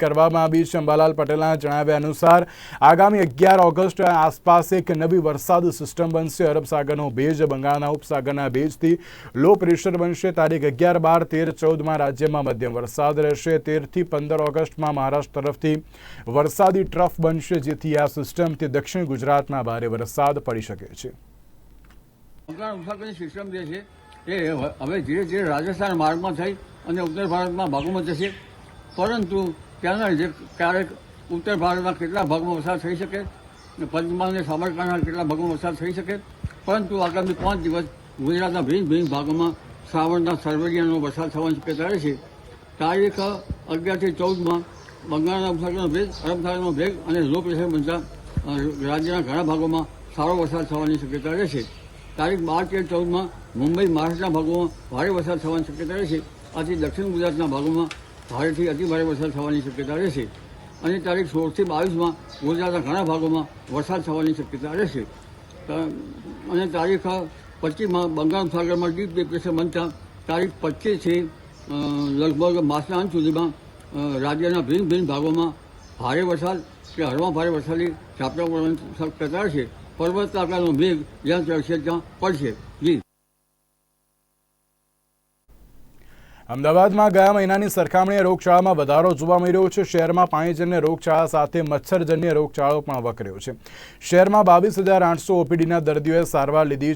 કરવામાં આવી છે. અંબાલાલ પટેલના જણાવ્યા અનુસાર, આગામી અગિયાર ઓગસ્ટ આસપાસ એક નવી વરસાદ સિસ્ટમ બનશે. અરબ સાગરનો ભેજ, બંગાળના ઉપસાગરના ભેજથી લો પ્રેશર બનશે. તારીખ અગિયાર, બાર, તેર, ચૌદમાં રાજ્યમાં મધ્યમ વરસાદ રહેશે. તેરથી પંદર ઓગસ્ટમાં મહારાષ્ટ્ર તરફથી વરસાદી ટ્રફ બનશે, જેથી આ સિસ્ટમથી દક્ષિણ ગુજરાતમાં ભારે વરસાદ પડી શકે છે. છે, એ હવે ધીરે ધીરે રાજસ્થાન માર્ગમાં થઈ અને ઉત્તર ભારતમાં ભાગોમાં જશે, પરંતુ ત્યાંના લીધે ક્યારેક ઉત્તર ભારતના કેટલા ભાગમાં વરસાદ થઈ શકે પંચમહાલ અને સાબરકાંઠાના કેટલા ભાગમાં વરસાદ થઈ શકે, પરંતુ આગામી પાંચ દિવસ ગુજરાતના ભિન્ન ભિન્ન ભાગોમાં શ્રાવણના સરવૈયાનો વરસાદ થવાની શક્યતા રહે છે. તારીખ અગિયારથી ચૌદમાં બંગાળના ઉપસાગરનો ભેગ અરબ ભેગ અને લો પ્રેશર બનતા રાજ્યના ઘણા ભાગોમાં સારો વરસાદ થવાની શક્યતા રહેશે તારીખ બાર તેર ચૌદમાં મુંબઈ, મહારાષ્ટ્રના ભાગોમાં ભારે વરસાદ થવાની શક્યતા રહેશે આથી દક્ષિણ ગુજરાતના ભાગોમાં ભારેથી અતિ ભારે વરસાદ થવાની શક્યતા રહેશે અને તારીખ સોળથી બાવીસમાં ગુજરાતના ઘણા ભાગોમાં વરસાદ થવાની શક્યતા રહેશે અને તારીખ પચીસમાં બંગાળ સાગરમાં ડીપ ડિપ્રેશન બનતા તારીખ પચીસથી લગભગ માસના અંત સુધીમાં રાજ્યના ભિન્ન ભિન્ન ભાગોમાં ભારે વરસાદ કે હળવા ભારે વરસાદની ઝાપટા પડવાની શક્યતા રહેશે પર્વત આકારનો મેઘ જ્યાં ચડશે ત્યાં પડશે. જી. અમદાવાદમાં ગયા મહિનાની સરખામણીએ રોગચાળામાં વધારો જોવા મળી રહ્યો છે. શહેરમાં પાણીજન્ય રોગચાળા સાથે મચ્છરજન્ય રોગચાળો પણ વકર્યો છે. શહેરમાં બાવીસ હજાર આઠસો ઓપીડીના દર્દીઓએ સારવાર લીધી